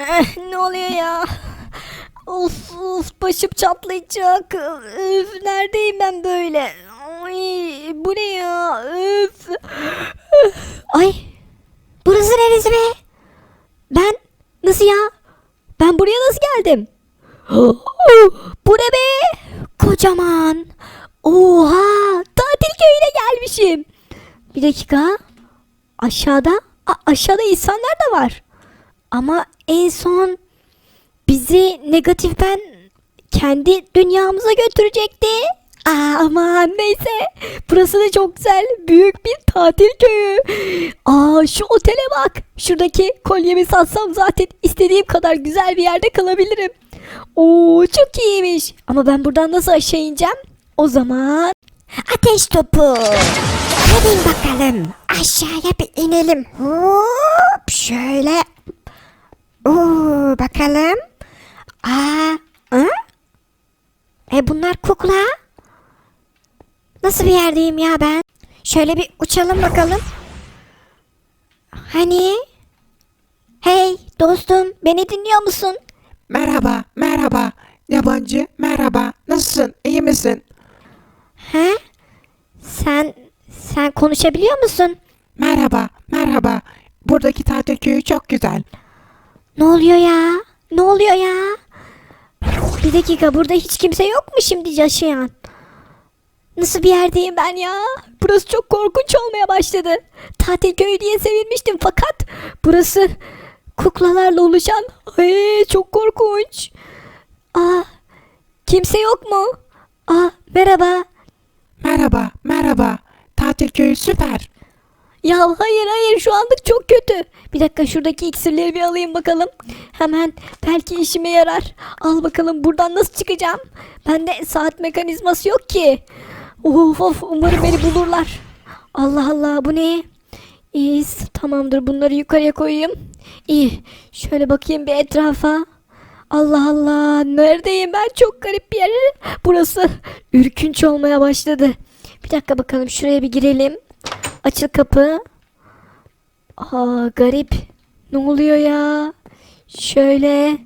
Eh, ne oluyor ya? Of of başım çatlayacak. Üf, neredeyim ben böyle? Ay, bu ne ya? Üf. Ay burası neresi be? Ben nasıl ya? Ben buraya nasıl geldim? bu ne be? Kocaman. Oha tatil köyüne gelmişim. Bir dakika. Aşağıda a- aşağıda insanlar da var. Ama en son bizi negatif ben kendi dünyamıza götürecekti. Aa, aman neyse. Burası da çok güzel. Büyük bir tatil köyü. Aa şu otele bak. Şuradaki kolyemi satsam zaten istediğim kadar güzel bir yerde kalabilirim. Oo çok iyiymiş. Ama ben buradan nasıl aşağı ineceğim? O zaman ateş topu. Hadi bakalım. Aşağıya bir inelim. Hop şöyle. Oo bakalım. Aa, hı? E bunlar kukla. Nasıl bir yerdeyim ya ben? Şöyle bir uçalım bakalım. Hani? Hey dostum beni dinliyor musun? Merhaba, merhaba. Yabancı, merhaba. Nasılsın? İyi misin? He? Sen sen konuşabiliyor musun? Merhaba, merhaba. Buradaki tatil köyü çok güzel. Ne oluyor ya? Ne oluyor ya? Bir dakika burada hiç kimse yok mu şimdi yaşayan? Nasıl bir yerdeyim ben ya? Burası çok korkunç olmaya başladı. Tatil köyü diye sevinmiştim fakat burası kuklalarla oluşan ay çok korkunç. Aa, kimse yok mu? Aa, merhaba. Merhaba, merhaba. Tatil köyü süper. Ya hayır hayır şu anlık çok kötü. Bir dakika şuradaki iksirleri bir alayım bakalım. Hemen belki işime yarar. Al bakalım buradan nasıl çıkacağım? Bende saat mekanizması yok ki. Of of umarım beni bulurlar. Allah Allah bu ne? İyi tamamdır bunları yukarıya koyayım. İyi şöyle bakayım bir etrafa. Allah Allah neredeyim ben çok garip bir yer. Burası ürkünç olmaya başladı. Bir dakika bakalım şuraya bir girelim. Açıl kapı. Aa garip. Ne oluyor ya? Şöyle.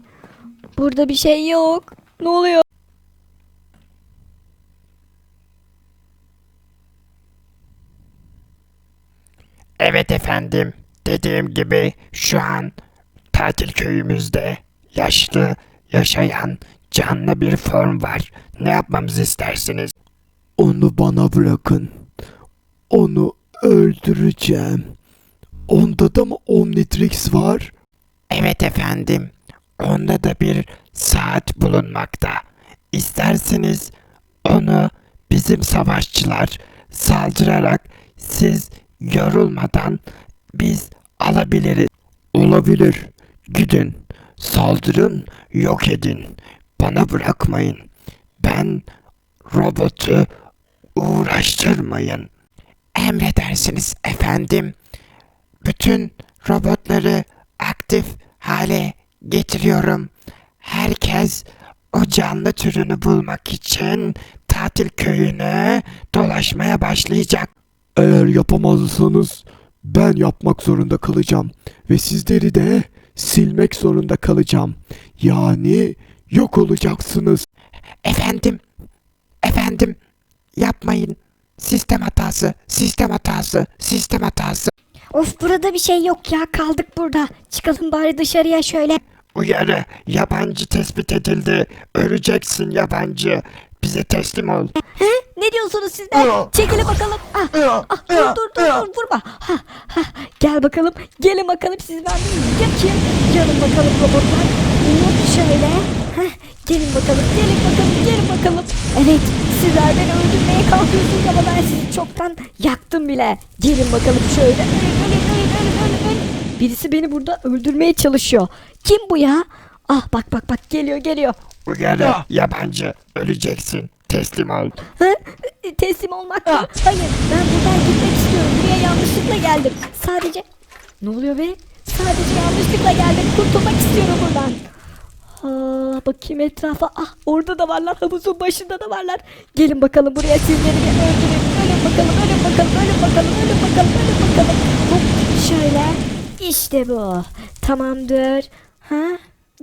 Burada bir şey yok. Ne oluyor? Evet efendim. Dediğim gibi şu an tatil köyümüzde yaşlı, yaşayan, canlı bir form var. Ne yapmamızı istersiniz? Onu bana bırakın. Onu öldüreceğim. Onda da mı Omnitrix var? Evet efendim. Onda da bir saat bulunmakta. İsterseniz onu bizim savaşçılar saldırarak siz yorulmadan biz alabiliriz. Olabilir. Gidin. Saldırın, yok edin. Bana bırakmayın. Ben robotu uğraştırmayın. Emredersiniz efendim. Bütün robotları aktif hale getiriyorum. Herkes o canlı türünü bulmak için tatil köyüne dolaşmaya başlayacak. Eğer yapamazsanız ben yapmak zorunda kalacağım ve sizleri de silmek zorunda kalacağım. Yani yok olacaksınız. Efendim, efendim yapmayın. Sistem hatası, sistem hatası, sistem hatası. Of burada bir şey yok ya kaldık burada. Çıkalım bari dışarıya şöyle. Uyarı, yabancı tespit edildi. Öleceksin yabancı. Bize teslim ol. He? Ne diyorsunuz siz de? Çekilin bakalım. Ah, ah, dur dur dur dur vurma. Ha, ha. Gel bakalım. Gelin bakalım siz ben bir yakayım. Gelin bakalım robotlar. Şöyle. Heh, gelin bakalım gelin bakalım gelin bakalım. Evet sizler beni öldürmeye kalkıyorsunuz ama ben sizi çoktan yaktım bile. Gelin bakalım şöyle. Ölün ölün ölün ölün ölün ölün. Birisi beni burada öldürmeye çalışıyor. Kim bu ya? Ah bak bak bak geliyor geliyor. Uyarı, yabancı. Öleceksin. Teslim ol. Ha? Teslim olmak mı? Hayır ben buradan gitmek istiyorum. Buraya yanlışlıkla geldim. Sadece... Ne oluyor be? Sadece yanlışlıkla geldim. Kurtulmak istiyorum buradan. Ha, bakayım etrafa. Ah orada da varlar. Havuzun başında da varlar. Gelin bakalım buraya sizleri bir öldürün. Ölün bakalım, ölün bakalım, ölün bakalım, ölün bakalım, ölün bakalım. Hop şöyle. İşte bu. Tamamdır. Ha?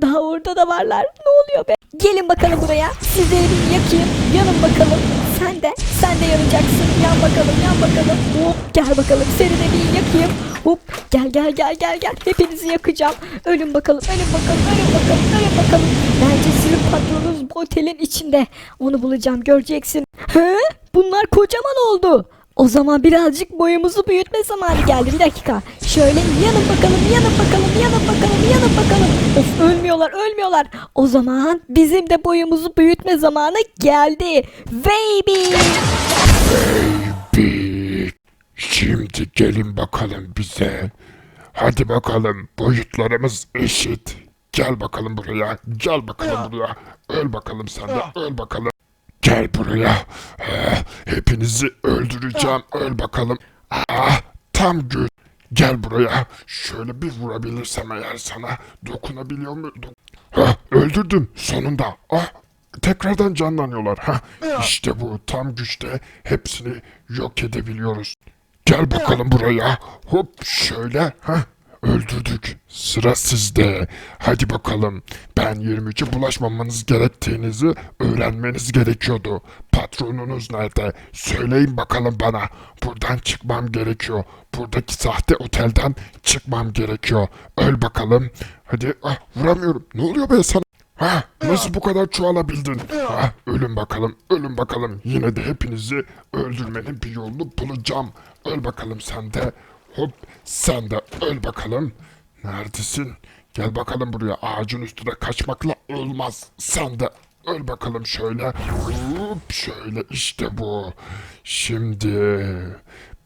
Daha orada da varlar. Ne oluyor be? Gelin bakalım buraya. Sizleri bir yakayım. Yanın bakalım. Sen de, sen de yanacaksın. Yan bakalım, yan bakalım. Hop, gel bakalım. Seni de bir yakayım. Hop, gel gel gel gel gel. Hepinizi yakacağım. Ölün bakalım, ölün bakalım, ölün bakalım, ölün bakalım. Bence sizin patronunuz bu otelin içinde. Onu bulacağım, göreceksin. He? Bunlar kocaman oldu. O zaman birazcık boyumuzu büyütme zamanı geldi. Bir dakika. Şöyle yanın bakalım, yanın bakalım, yanın bakalım, yanın bakalım. Of ölmüyorlar, ölmüyorlar. O zaman bizim de boyumuzu büyütme zamanı geldi. Baby. Bir. Şimdi gelin bakalım bize. Hadi bakalım boyutlarımız eşit. Gel bakalım buraya. Gel bakalım buraya. Öl bakalım sen de. Öl bakalım. Gel buraya. Eh, hepinizi öldüreceğim. Öl bakalım. Ah, tam göz. Gel buraya. Şöyle bir vurabilirsem eğer sana. Dokunabiliyor muyum? Dok- Hah, öldürdüm sonunda. Ah, tekrardan canlanıyorlar. Ha, işte bu tam güçte hepsini yok edebiliyoruz. Gel bakalım buraya. Hop şöyle. Ha, öldürdük. Sıra sizde. Hadi bakalım. Ben 23'e bulaşmamanız gerektiğinizi öğrenmeniz gerekiyordu. Patronunuz nerede? Söyleyin bakalım bana. Buradan çıkmam gerekiyor. Buradaki sahte otelden çıkmam gerekiyor. Öl bakalım. Hadi. Ah, vuramıyorum. Ne oluyor be sana? Ha, nasıl bu kadar çoğalabildin? Ha, ölün bakalım, ölün bakalım. Yine de hepinizi öldürmenin bir yolunu bulacağım. Öl bakalım sen de. Hop, sen de öl bakalım. Neredesin? Gel bakalım buraya. Ağacın üstüne kaçmakla olmaz. Sen de öl bakalım şöyle. Hop, şöyle işte bu. Şimdi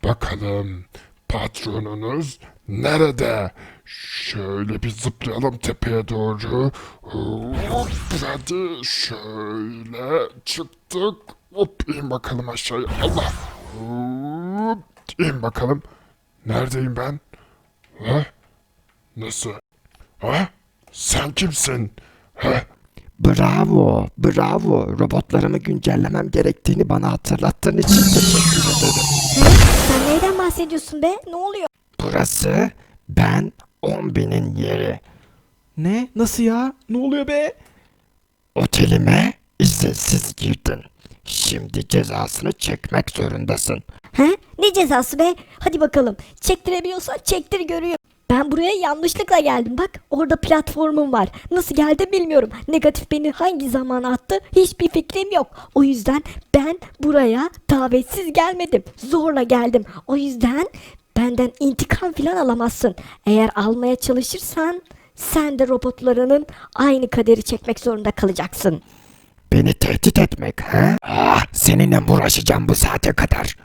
bakalım patronunuz nerede? Şöyle bir zıplayalım tepeye doğru. Hop, hadi şöyle çıktık. Hop in bakalım aşağıya. Allah. Hop, in bakalım. Neredeyim ben? Ha? Nasıl? Ha? Sen kimsin? Ha? Bravo, bravo. Robotlarımı güncellemem gerektiğini bana hatırlattığın için teşekkür ederim. Sen neyden bahsediyorsun be? Ne oluyor? Burası ben 10 binin yeri. Ne? Nasıl ya? Ne oluyor be? Otelime izinsiz girdin. Şimdi cezasını çekmek zorundasın. He? Ne cezası be? Hadi bakalım. Çektirebiliyorsan çektir görüyor. Ben buraya yanlışlıkla geldim. Bak orada platformum var. Nasıl geldim bilmiyorum. Negatif beni hangi zaman attı hiçbir fikrim yok. O yüzden ben buraya davetsiz gelmedim. Zorla geldim. O yüzden benden intikam falan alamazsın. Eğer almaya çalışırsan sen de robotlarının aynı kaderi çekmek zorunda kalacaksın. Beni tehdit etmek ha? Ah, seninle uğraşacağım bu saate kadar?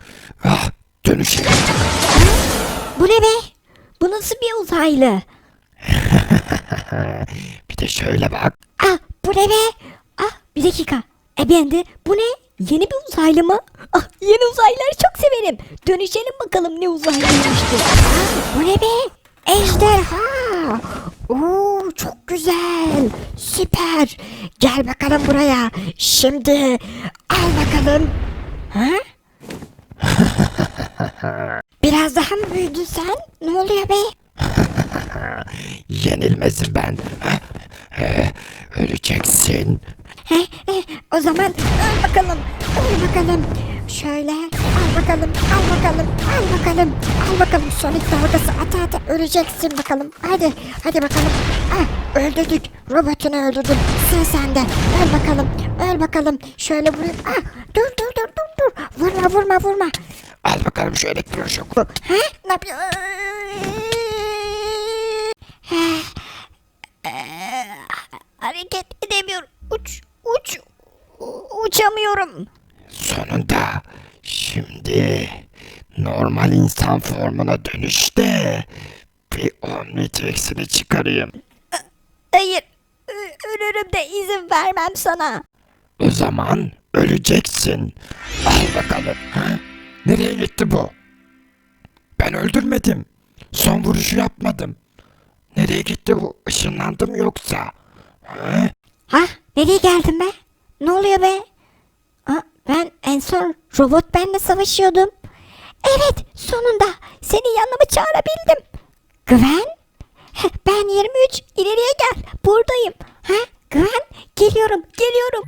Ah, dönüşelim. Bu ne be? Bu nasıl bir uzaylı? Bir de şöyle bak. Ah bu ne be? Ah bir dakika. E ben de bu ne? Yeni bir uzaylı mı? Ah yeni uzaylıları çok severim. Dönüşelim bakalım ne uzaylıymış bu. Ah bu ne be? Ejderha. Oo çok güzel. Süper. Gel bakalım buraya. Şimdi al bakalım. Ha? Biraz daha mı büyüdün sen? Ne oluyor be? Yenilmezim ben. Öleceksin. He, he, o zaman al bakalım, al bakalım. Şöyle, al bakalım, al bakalım, al bakalım, al bakalım. Sonic dalgası ata ata öleceksin bakalım. Hadi, hadi bakalım. Ah, öldürdük. Robotunu öldürdüm. Sıra sende. Öl bakalım, öl bakalım. Şöyle vurayım. Ah, dur, dur, dur, dur, dur. Vurma, vurma, vurma. Al bakalım şu elektroşok. Ha? Ne yapıyor? Hareket edemiyorum. Uç, uç, uçamıyorum. Sonunda şimdi normal insan formuna dönüşte bir Omnitrix'ini çıkarayım. Hayır, ölürüm de izin vermem sana. O zaman öleceksin. Al bakalım. Ha? Nereye gitti bu? Ben öldürmedim. Son vuruşu yapmadım. Nereye gitti bu? Işınlandım yoksa? Ha? Ha? Nereye geldin be? Ne oluyor be? Ben en son robot benle savaşıyordum. Evet, sonunda seni yanıma çağırabildim. Gwen? Ben 23 ileriye gel buradayım. Ha? Güven geliyorum geliyorum.